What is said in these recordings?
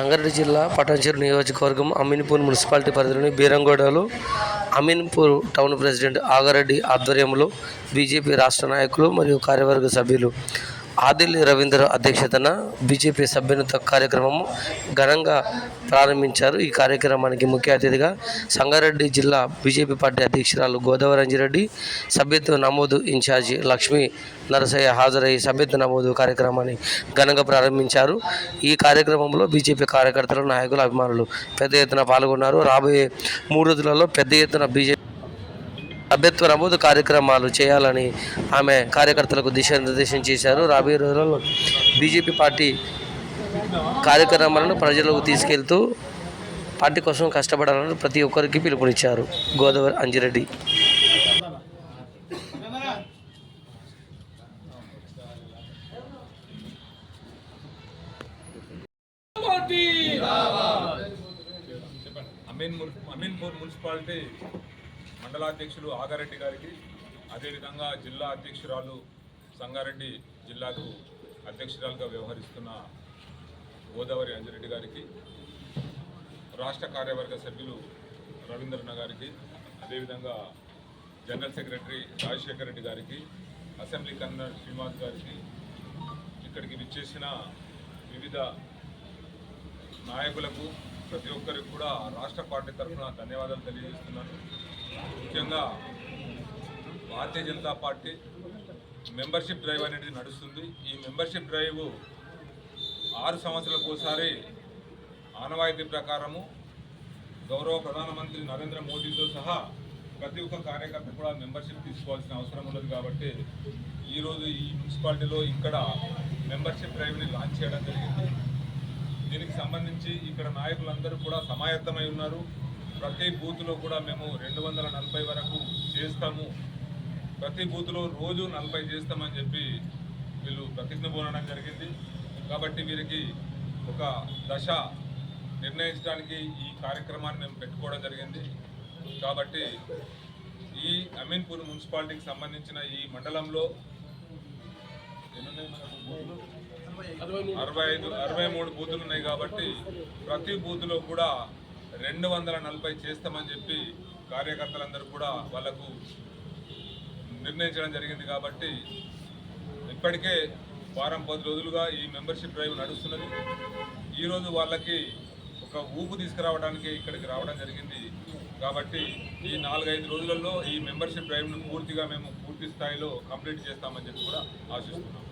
సంగారెడ్డి జిల్లా పటాన్చేరు నియోజకవర్గం అమీన్పూర్ మున్సిపాలిటీ పరిధిలోని బీరంగూడలో అమీన్పూర్ టౌన్ ప్రెసిడెంట్ ఆగారెడ్డి ఆధ్వర్యంలో బీజేపీ రాష్ట్ర నాయకులు మరియు కార్యవర్గ సభ్యులు ఆదిల్లి రవీంద్ర అధ్యక్షతన బీజేపీ సభ్యునిత కార్యక్రమం ఘనంగా ప్రారంభించారు. ఈ కార్యక్రమానికి ముఖ్య అతిథిగా సంగారెడ్డి జిల్లా బీజేపీ పార్టీ అధ్యక్షురాలు గోదావరంజిరెడ్డి సభ్యత్వ నమోదు ఇన్ఛార్జి లక్ష్మీ నరసయ్య హాజరై సభ్యత్వ నమోదు కార్యక్రమాన్ని ఘనంగా ప్రారంభించారు. ఈ కార్యక్రమంలో బీజేపీ కార్యకర్తలు నాయకులు అభిమానులు పెద్ద ఎత్తున పాల్గొన్నారు. రాబోయే మూడు రోజులలో పెద్ద ఎత్తున బీజేపీ సభ్యత్వ నమోదు కార్యక్రమాలు చేయాలని ఆమె కార్యకర్తలకు దిశానిర్దేశం చేశారు. రాబోయే రోజుల్లో బీజేపీ పార్టీ కార్యక్రమాలను ప్రజలకు తీసుకెళ్తూ పార్టీ కోసం కష్టపడాలని ప్రతి ఒక్కరికి పిలుపునిచ్చారు. గోదావరి అంజిరెడ్డి. అమీన్పూర్ మున్సిపాలిటీ మండలాధ్యక్షులు ఆగారెడ్డి గారికి అదేవిధంగా జిల్లా అధ్యక్షురాలు సంగారెడ్డి జిల్లాకు అధ్యక్షురాలుగా వ్యవహరిస్తున్న గోదావరి అంజిరెడ్డి గారికి రాష్ట్ర కార్యవర్గ సభ్యులు రవీంద్రన్న గారికి అదేవిధంగా జనరల్ సెక్రటరీ రాజశేఖర రెడ్డి గారికి అసెంబ్లీ కన్వీనర్ శ్రీనివాస్ గారికి ఇక్కడికి విచ్చేసిన వివిధ నాయకులకు ప్రతి ఒక్కరికి కూడా రాష్ట్ర పార్టీ తరఫున ధన్యవాదాలు తెలియజేస్తున్నాను. ముఖ్యంగా Bharatiya Janata party membership drive అనేది నడుస్తుంది. ఈ మెంబర్షిప్ డ్రైవ్ ఆరు సంవత్సరాలకు ఒకసారి ఆనవాయితీ ప్రకారము గౌరవ ప్రధానమంత్రి నరేంద్ర మోదీతో సహా ప్రతి ఒక్క కార్యకర్త కూడా మెంబర్షిప్ తీసుకోవాల్సిన అవసరం ఉండదు కాబట్టి ఈరోజు ఈ మున్సిపాలిటీలో ఇక్కడ మెంబర్షిప్ డ్రైవ్ని లాంచ్ చేయడం జరిగింది. దీనికి సంబంధించి ఇక్కడ నాయకులందరూ కూడా సమాయత్తమై ఉన్నారు. ప్రతి బూత్లో కూడా మేము రెండు వందల నలభై వరకు చేస్తాము. ప్రతి బూత్లో రోజు నలభై చేస్తామని చెప్పి వీళ్ళు ప్రతిజ్ఞ పోనడం జరిగింది. కాబట్టి వీరికి ఒక దశ నిర్ణయించడానికి ఈ కార్యక్రమాన్ని మేము పెట్టుకోవడం జరిగింది. కాబట్టి ఈ అమీన్పూర్ మున్సిపాలిటీకి సంబంధించిన ఈ మండలంలో అరవై ఐదు అరవై మూడు బూతులు ఉన్నాయి కాబట్టి ప్రతి బూత్లో కూడా రెండు వందల నలభై చేస్తామని చెప్పి కార్యకర్తలందరూ కూడా వాళ్ళకు నిర్ణయించడం జరిగింది కాబట్టి ఇప్పటికే వారం పది రోజులుగా ఈ మెంబర్షిప్ డ్రైవ్ నడుస్తున్నది. ఈరోజు వాళ్ళకి ఒక ఊపు తీసుకురావడానికి ఇక్కడికి రావడం జరిగింది. కాబట్టి ఈ నాలుగైదు రోజులలో ఈ మెంబర్షిప్ డ్రైవ్ను పూర్తిగా మేము పూర్తి స్థాయిలో కంప్లీట్ చేస్తామని చెప్పి కూడా ఆశిస్తున్నాం.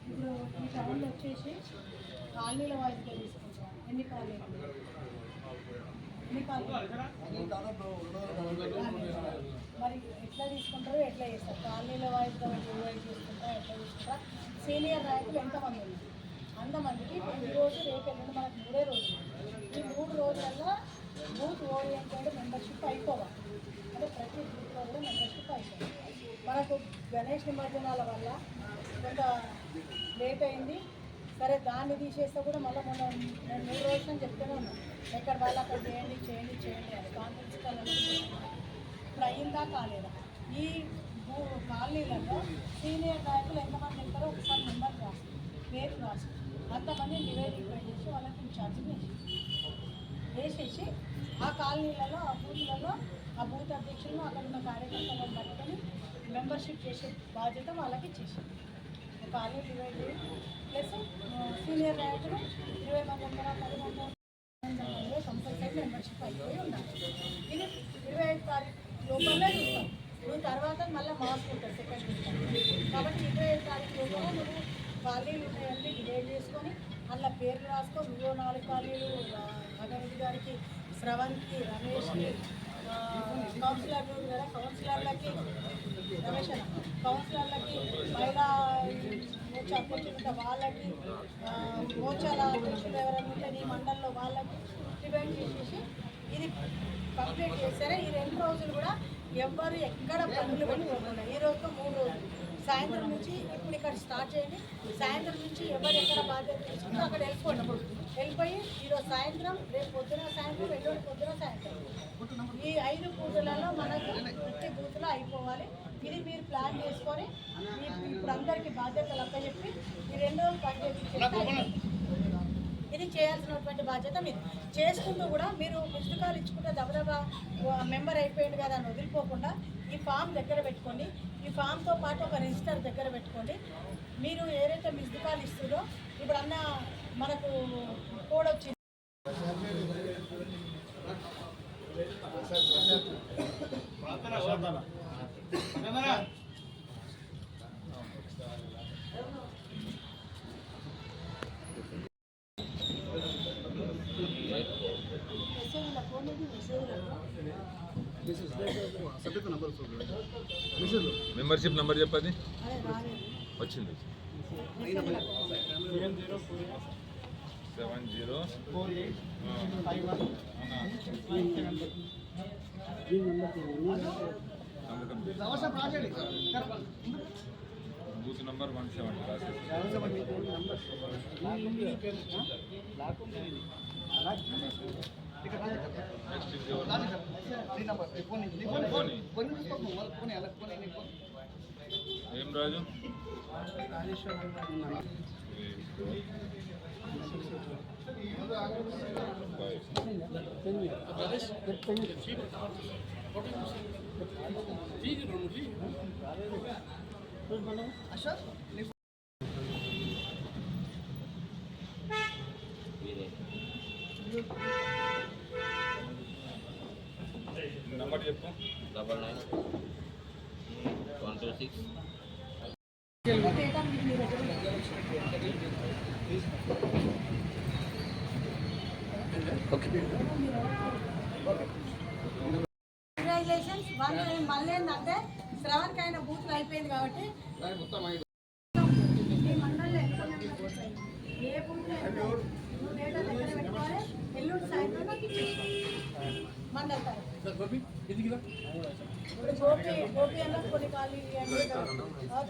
ఇప్పుడు ఈ టౌన్లో వచ్చేసి కాలనీల వాయిస్గా తీసుకుంటాం ఎన్ని కాలనీలు ఎన్ని కాలనీలు? మరి ఎట్లా తీసుకుంటారో ఎట్లా చేస్తారు? కాలనీల వాయిస్గా డివైడ్ చేసుకుంటారా ఎట్లా తీసుకుంటారా సీనియర్ నాయకులు ఎంతమంది ఉన్నారు? అంతమందికి ఇప్పుడు ఈ రోజు రేపు ఎల్లుండి మనకు మూడే రోజులు ఈ మూడు రోజులలో బూత్ ఓరియంటెడ్ మెంబర్షిప్ అయిపోవాలి. అంటే ప్రతి బూత్లో కూడా మెంబర్షిప్ అయిపోవాలి. మనకు గణేష్ నిమజ్జనాల వల్ల కొంత లేట్ అయింది. సరే దాన్ని తీసేస్తే కూడా మళ్ళీ మొన్న నేను మూడు రోజులు అని చెప్తూనే ఉన్నాను ఎక్కడ వాళ్ళు అక్కడ చేయండి చేయండి చేయండి అని కాన్ఫరెన్స్ ఇప్పుడు అయిందా కాలేదా? ఈ భూ- కాలనీలలో సీనియర్ నాయకులు ఎంతమంది ఉంటారో ఒకసారి నెంబర్ రాసి పేరు రాసి అంతమంది నివేదిక డివైడ్ చేసి వాళ్ళకి ఇన్ఛార్జ్ వేసి వేసేసి ఆ కాలనీలలో ఆ బూత్లలో ఆ బూత్ అధ్యక్షులను అక్కడ ఉన్న కార్యకర్తలను పట్టుకొని మెంబర్షిప్ చేసే బాధ్యత వాళ్ళకి ఇచ్చేసింది కాలనీ డివైడ్ చేసి. ప్లస్ సీనియర్ నాయకులు ఇరవై మంది ఉంటారా పది మంది ఉంటారా కంపల్సరీ మెంబర్షిప్ అయిపోయి ఉండాలి ఇది ఇరవై ఐదు తారీఖు లోపలనే చూస్తాం. నువ్వు తర్వాత మళ్ళీ మార్క్స్ ఉంటుంది సెకండ్ చూస్తాం కాబట్టి ఇరవై ఐదు తారీఖు లోపల నువ్వు ఖాళీలు ఉన్నాయన్నీ డివైడ్ చేసుకొని అందులో పేర్లు రాసుకో. నువ్వు నాలుగు ఖాళీలు భగవతి గారికి శ్రవంత్కి రమేష్కి కౌన్సిలర్ కదా కౌన్సిలర్లకి రమేష్ కౌన్సిలర్లకి మహిళా మోర్చా అధ్యక్షులు వాళ్ళకి మోచాల మోర్చాల అధ్యక్షులు ఎవరైనా ఈ నీ మండలంలో వాళ్ళకి డివైడ్ చేసేసి ఇది కంప్లీట్ చేస్తారా ఈ రెండు రోజులు కూడా ఎవ్వరు ఎక్కడ పనులు పెట్టుకోకుండా ఈ రోజుతో మూడు రోజులు. సాయంత్రం నుంచి ఇప్పుడు ఇక్కడ స్టార్ట్ చేయండి. సాయంత్రం నుంచి ఎవరు ఎక్కడ బాధ్యత తీసుకుంటే అక్కడ వెళ్ళిపోండి. వెళ్ళిపోయి ఈరోజు సాయంత్రం రేపు పొద్దున సాయంత్రం ఎల్లుండి పొద్దున సాయంత్రం. ఈ ఐదు పూజలలో మనకు ప్రతి బూత్లో అయిపోవాలి. ఇది మీరు ప్లాన్ చేసుకొని ఇప్పుడు అందరికీ బాధ్యతలు అప్పచెప్పి ఈ రెండు రోజులు పనిచేసి ఇది చేయాల్సినటువంటి బాధ్యత మీరు చేసుకుంటూ కూడా మీరు మిస్డ్ కాల్ ఇచ్చుకుంటే దబదబా మెంబర్ అయిపోయింది కదా అని వదిలిపోకుండా ఈ ఫామ్ దగ్గర పెట్టుకోండి. ఈ ఫామ్తో పాటు ఒక రిజిస్టర్ దగ్గర పెట్టుకోండి. మీరు ఏదైతే మిస్డ్ కాల్ ఇస్తుందో ఇప్పుడు అన్న మనకు కోడ్ వచ్చింది ప్రార్థన మెంబర్షిప్ నెంబర్ రాలేదు వచ్చింది. Seven zero booth number one seven. Next ఇది ఏం రాజు? నంబర్ చెప్పు. Double nine. One two six. Okay congratulations వాళ్ళు మళ్ళీ ఏంటంటే శ్రవణ్కి అయిన బూత్లు అయిపోయింది కాబట్టి మీ మండలంలో ఎంత? ఏ దగ్గర పెట్టుకోవాలి. ఎల్లుండి సాయంత్రం నాకు ఇచ్చేసుకోవాలి మండల గోపి గోపి అన్న కొన్ని ఖాళీ ఆ,